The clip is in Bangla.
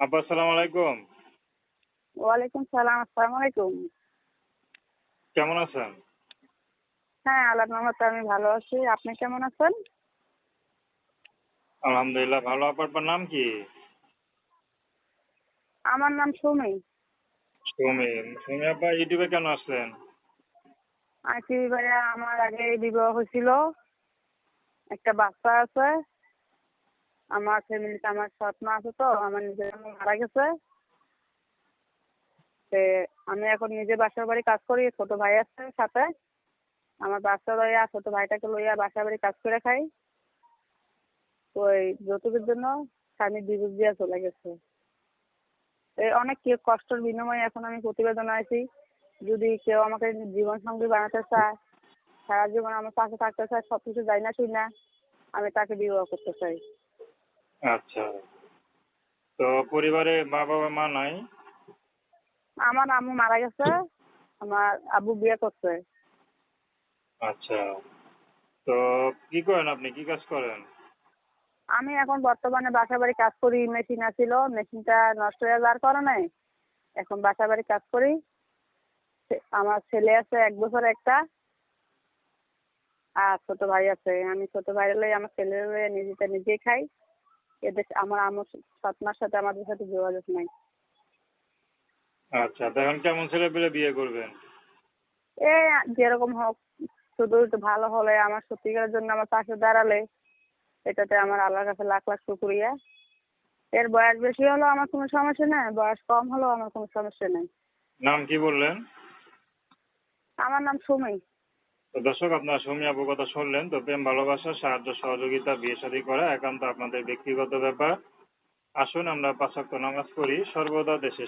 আপা আসসালামু আলাইকুম। ওয়ালাইকুম সালাম আসসালামু আলাইকুম। কেমন আছেন? হ্যাঁ আল্লাহ রহমতে আমি ভালো আছি। আপনি কেমন আছেন? আলহামদুলিল্লাহ ভালো। আপনার নাম কি? আমার নাম সুমি। সুমি। সুমি আপা ইউটিউবে কেন আসলেন আছি ভাইয়া আমার আগে বিবাহ হয়েছিল। একটা বাচ্চা আছে। আমার ফ্যামিলিতে আমার সৎ মা আছে তো, আমার নিজের মারা গেছে। তে আমি এখন নিজে বাসার বাড়ি কাজ করি, ছোট ভাই আছে সাথে। আমার বাচ্চা লইয়া, ছোট ভাইটাকে লইয়া বাসার বাড়ি কাজ করে খাই। তো এই যৌতুকের জন্য স্বামী ডিভোর্স দিয়ে চলে গেছে। এই অনেক কষ্টের বিনিময়ে এখন আমি প্রতিবেদন আছি যদি কেউ আমাকে জীবন সঙ্গী বানাতে চায়, সারা জীবন আমার পাশে থাকতে চায় সব কিছু যাই না শুই না, আমি তাকে বিবাহ করতে চাই। আচ্ছা। তো পরিবারে মা বাবা মা নাই? আমার আম্মু মারা গেছে আমার আব্বু বিয়ে করছে। আচ্ছা। তো কি করেন আপনি? কি কাজ করেন? আমি এখন বর্তমানে বাসা বাড়ি কাজ করি মেশিন আছিল মেশিনটা নষ্ট হয়ে যাওয়ার কারণে এখন বাসা বাড়ি কাজ করি। আমার ছেলে আছে এক বছর একটা আর ছোট ভাই আছে। আমি ছোট ভাই হলে আমার ছেলে নিজেটা নিজেই খাই। এদের আমার আমার সৎমার সাথে আমাদের সাথে যোগাযোগ নাই। আচ্ছা তো এখন কেমন ছেলে পেলে বিয়ে করবেন এ যেরকম হোক শুধু একটু ভালো হলে আমার সত্যিকারের জন্য আমার পাশে দাঁড়ালে এটাতে আমার আল্লাহর কাছে লাখ লাখ শুক্রিয়া। এর বয়স বেশি হলেও আমার কোনো সমস্যা নেই বয়স কম হলেও আমার কোনো সমস্যা নেই। নাম কি বললেন? আমার নাম সুমি দর্শক, আপনারা সৌমি আপুর কথা শুনলেন, তো প্রেম, ভালোবাসা, সাহায্য, সহযোগিতা, বিয়ে শাদী করা একান্ত আপনাদের ব্যক্তিগত ব্যাপার। আসুন আমরা পাঁচাত্তর নামাজ পড়ি। সর্বদা দেশের